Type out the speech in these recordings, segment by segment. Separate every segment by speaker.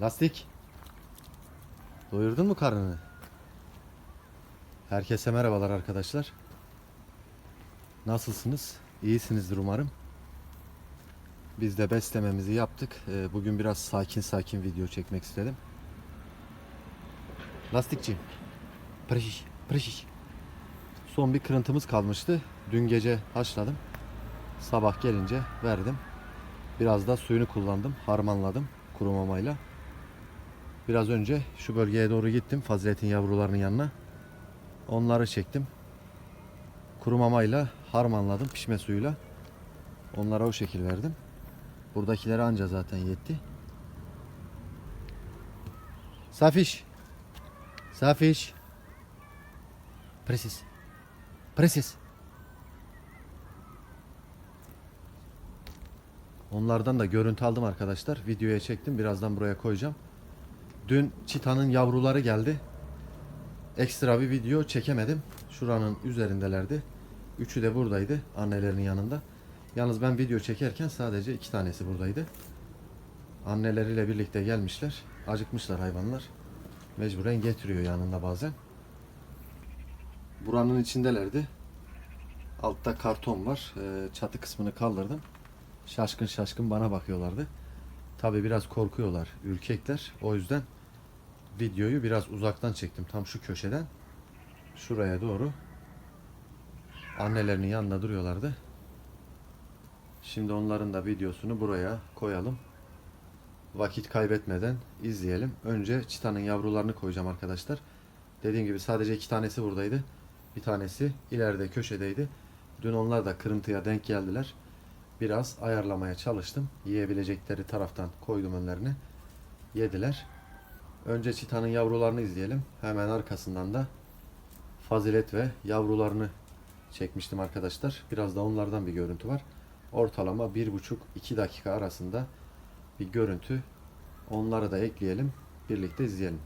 Speaker 1: Lastik. Doyurdun mu karnını? Herkese merhabalar arkadaşlar. Nasılsınız? İyisinizdir umarım. Biz de beslememizi yaptık. Ee, Bugün biraz sakin sakin video çekmek istedim. Lastikçiyim. Pırış, pırış. Son bir kırıntımız kalmıştı. Dün gece haşladım. Sabah gelince verdim. Biraz da suyunu kullandım. Harmanladım kuru mamayla. Biraz önce şu bölgeye doğru gittim. Fazilet'in yavrularının yanına. Onları çektim. Kuru mamayla harmanladım pişme suyuyla. Onlara o şekil verdim. Buradakilere anca zaten yetti. Safiş. Safiş. Presis. Presis. Onlardan da görüntü aldım arkadaşlar. Videoya çektim. Birazdan buraya koyacağım. Dün çitanın yavruları geldi. Ekstra bir video çekemedim. Şuranın üzerindelerdi. Üçü de buradaydı annelerinin yanında. Yalnız ben video çekerken sadece iki tanesi buradaydı. Anneleriyle birlikte gelmişler. Acıkmışlar hayvanlar. Mecburen getiriyor yanında bazen. Buranın içindelerdi. Altta karton var. Ee, Çatı kısmını kaldırdım. Şaşkın şaşkın bana bakıyorlardı. Tabi biraz korkuyorlar, ürkekler. O yüzden videoyu biraz uzaktan çektim. Tam şu köşeden şuraya doğru annelerinin yanında duruyorlardı. Şimdi onların da videosunu buraya koyalım. Vakit kaybetmeden izleyelim. Önce çitanın yavrularını koyacağım arkadaşlar. Dediğim gibi sadece iki tanesi buradaydı. Bir tanesi ileride köşedeydi. Dün onlar da kırıntıya denk geldiler. Biraz ayarlamaya çalıştım. Yiyebilecekleri taraftan koydum önlerine. Yediler. Önce çitanın yavrularını izleyelim. Hemen arkasından da fazilet ve yavrularını çekmiştim arkadaşlar. Biraz da onlardan bir görüntü var. Ortalama 1,5-2 dakika arasında bir görüntü. Onları da ekleyelim. Birlikte izleyelim.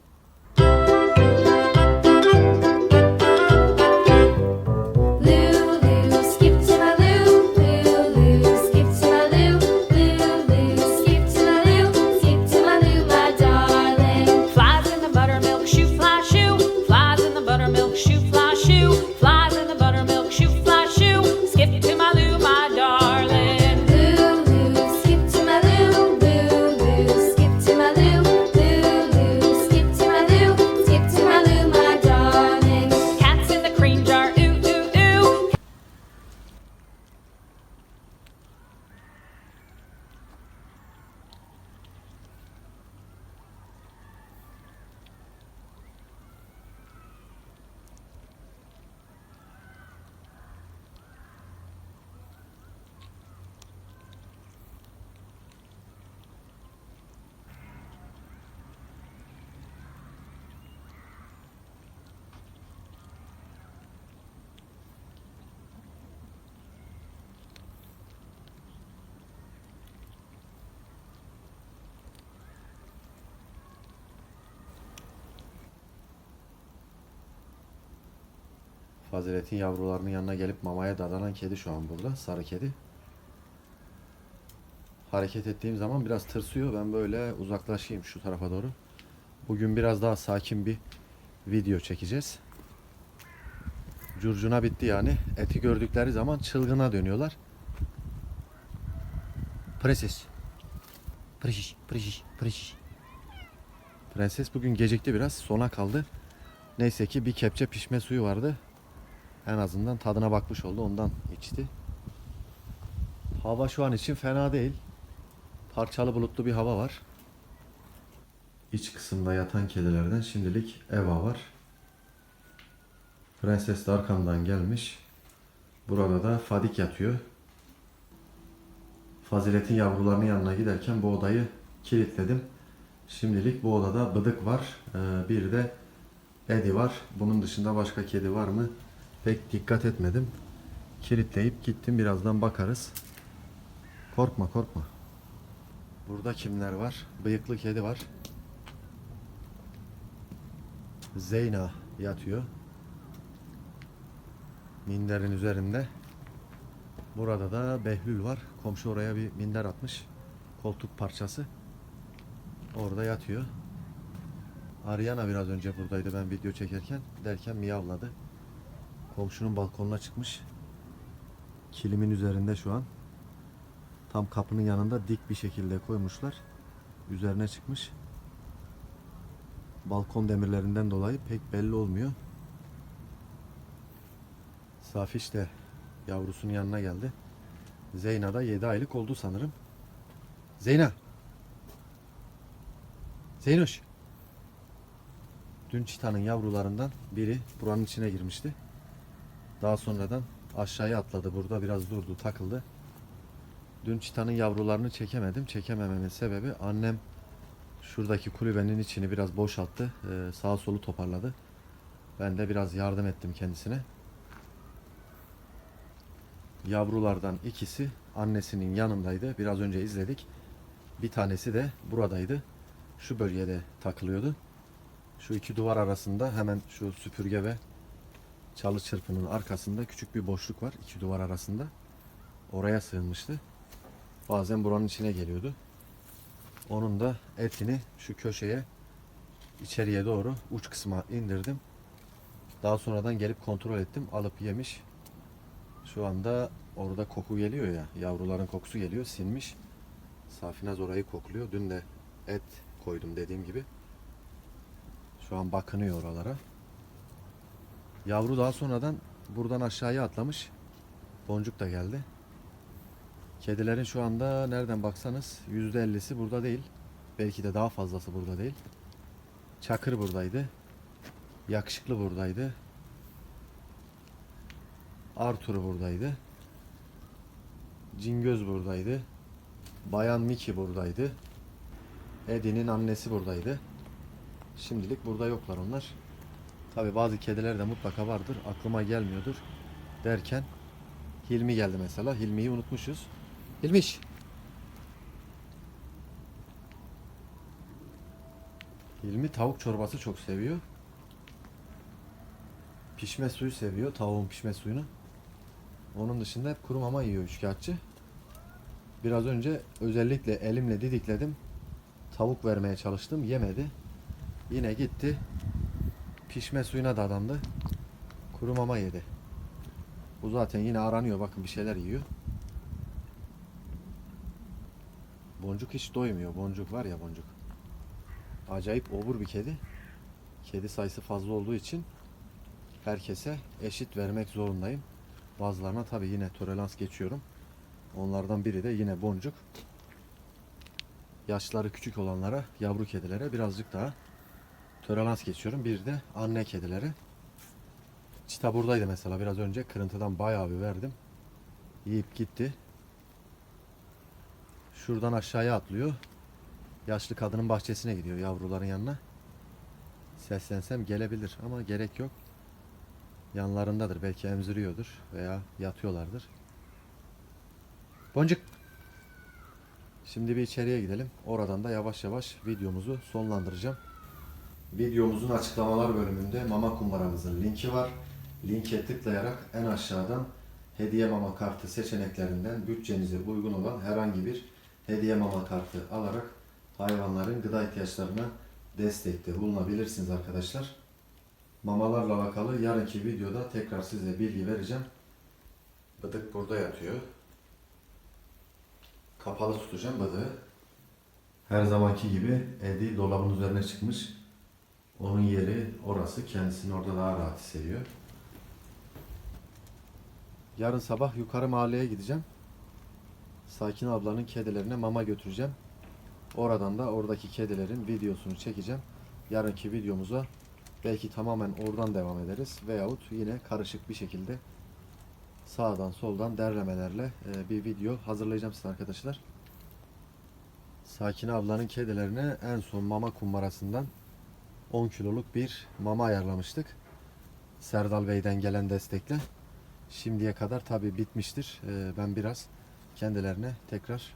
Speaker 1: Fazilet'in yavrularının yanına gelip mamaya dadanan kedi şu an burada. Sarı kedi. Hareket ettiğim zaman biraz tırsıyor. Ben böyle uzaklaşayım şu tarafa doğru. Bugün biraz daha sakin bir video çekeceğiz. Curcuna bitti yani. Eti gördükleri zaman çılgına dönüyorlar. Prenses. Prenses, prenses, prenses. Prenses bugün gecikti biraz. Sona kaldı. Neyse ki bir kepçe pişme suyu vardı. En azından tadına bakmış oldu. Ondan içti. Hava şu an için fena değil. Parçalı bulutlu bir hava var. İç kısımda yatan kedilerden şimdilik Eva var. Prenses de arkamdan gelmiş. Burada da Fadik yatıyor. Fazilet'in yavrularının yanına giderken bu odayı kilitledim. Şimdilik bu odada bıdık var. Ee, bir de Edi var. Bunun dışında başka kedi var mı? Pek dikkat etmedim. Kilitleyip gittim. Birazdan bakarız. Korkma korkma. Burada kimler var? Bıyıklı kedi var. Zeyna yatıyor. Minderin üzerinde. Burada da Behlül var. Komşu oraya bir minder atmış. Koltuk parçası. Orada yatıyor. Ariana biraz önce buradaydı ben video çekerken. Derken miyavladı. Komşunun balkonuna çıkmış. Kilimin üzerinde şu an. Tam kapının yanında dik bir şekilde koymuşlar. Üzerine çıkmış. Balkon demirlerinden dolayı pek belli olmuyor. Safiş de yavrusunun yanına geldi. Zeyna da 7 aylık oldu sanırım. Zeyna. Zeynoş. Dün çitanın yavrularından biri buranın içine girmişti. Daha sonradan aşağıya atladı. Burada biraz durdu, takıldı. Dün çitanın yavrularını çekemedim. Çekemememin sebebi annem şuradaki kulübenin içini biraz boşalttı. Ee, sağa solu toparladı. Ben de biraz yardım ettim kendisine. Yavrulardan ikisi annesinin yanındaydı. Biraz önce izledik. Bir tanesi de buradaydı. Şu bölgede takılıyordu. Şu iki duvar arasında hemen şu süpürge ve çalı çırpının arkasında küçük bir boşluk var. iki duvar arasında. Oraya sığınmıştı. Bazen buranın içine geliyordu. Onun da etini şu köşeye içeriye doğru uç kısma indirdim. Daha sonradan gelip kontrol ettim. Alıp yemiş. Şu anda orada koku geliyor ya. Yavruların kokusu geliyor. Sinmiş. Safinaz orayı kokluyor. Dün de et koydum dediğim gibi. Şu an bakınıyor oralara. Yavru daha sonradan buradan aşağıya atlamış. Boncuk da geldi. Kedilerin şu anda nereden baksanız %50'si burada değil. Belki de daha fazlası burada değil. Çakır buradaydı. Yakışıklı buradaydı. Arthur buradaydı. Cingöz buradaydı. Bayan Miki buradaydı. Eddie'nin annesi buradaydı. Şimdilik burada yoklar onlar. Tabi bazı kediler de mutlaka vardır. Aklıma gelmiyordur. Derken Hilmi geldi mesela. Hilmi'yi unutmuşuz. Hilmiş. Hilmi tavuk çorbası çok seviyor. Pişme suyu seviyor. Tavuğun pişme suyunu. Onun dışında hep kuru mama yiyor üçkağıtçı. Biraz önce özellikle elimle didikledim. Tavuk vermeye çalıştım. Yemedi. Yine gitti. Pişme suyuna dadandı. Kuru mama yedi. Bu zaten yine aranıyor. Bakın bir şeyler yiyor. Boncuk hiç doymuyor. Boncuk var ya boncuk. Acayip obur bir kedi. Kedi sayısı fazla olduğu için herkese eşit vermek zorundayım. Bazılarına tabi yine tolerans geçiyorum. Onlardan biri de yine boncuk. Yaşları küçük olanlara, yavru kedilere birazcık daha tolerans geçiyorum. Bir de anne kedilere. Çita buradaydı mesela biraz önce. Kırıntıdan bayağı bir verdim. Yiyip gitti. Şuradan aşağıya atlıyor. Yaşlı kadının bahçesine gidiyor yavruların yanına. Seslensem gelebilir ama gerek yok. Yanlarındadır. Belki emziriyordur veya yatıyorlardır. Boncuk. Şimdi bir içeriye gidelim. Oradan da yavaş yavaş videomuzu sonlandıracağım. Videomuzun açıklamalar bölümünde mama kumbaramızın linki var. Linke tıklayarak en aşağıdan hediye mama kartı seçeneklerinden bütçenize uygun olan herhangi bir hediye mama kartı alarak hayvanların gıda ihtiyaçlarına destekte bulunabilirsiniz arkadaşlar. Mamalarla alakalı yarınki videoda tekrar size bilgi vereceğim. Bıdık burada yatıyor. Kapalı tutacağım bıdığı. Her zamanki gibi Eddie dolabın üzerine çıkmış. Onun yeri orası. Kendisini orada daha rahat hissediyor. Yarın sabah yukarı mahalleye gideceğim. Sakin ablanın kedilerine mama götüreceğim. Oradan da oradaki kedilerin videosunu çekeceğim. Yarınki videomuza belki tamamen oradan devam ederiz. Veyahut yine karışık bir şekilde sağdan soldan derlemelerle e, bir video hazırlayacağım size arkadaşlar. Sakin ablanın kedilerine en son mama kumbarasından 10 kiloluk bir mama ayarlamıştık. Serdal Bey'den gelen destekle. Şimdiye kadar tabi bitmiştir. Ee, ben biraz kendilerine tekrar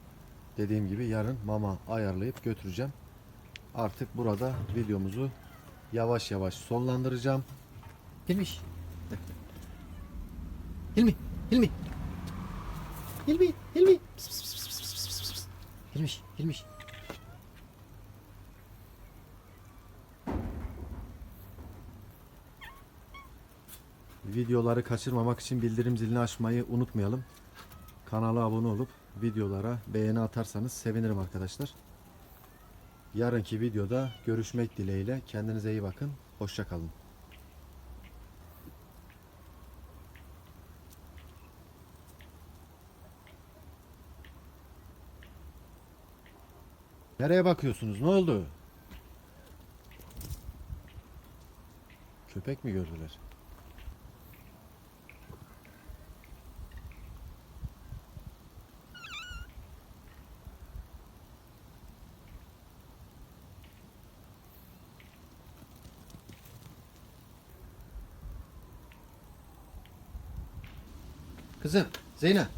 Speaker 1: dediğim gibi yarın mama ayarlayıp götüreceğim. Artık burada videomuzu yavaş yavaş sonlandıracağım. Hilmiş. Hilmi, Hilmi. Hilmi, Hilmi. Hilmiş, Hilmiş. Videoları kaçırmamak için bildirim zilini açmayı unutmayalım. Kanala abone olup videolara beğeni atarsanız sevinirim arkadaşlar. Yarınki videoda görüşmek dileğiyle. Kendinize iyi bakın. Hoşça kalın. Nereye bakıyorsunuz? Ne oldu? Köpek mi gördüler? Kızım, Zeynep.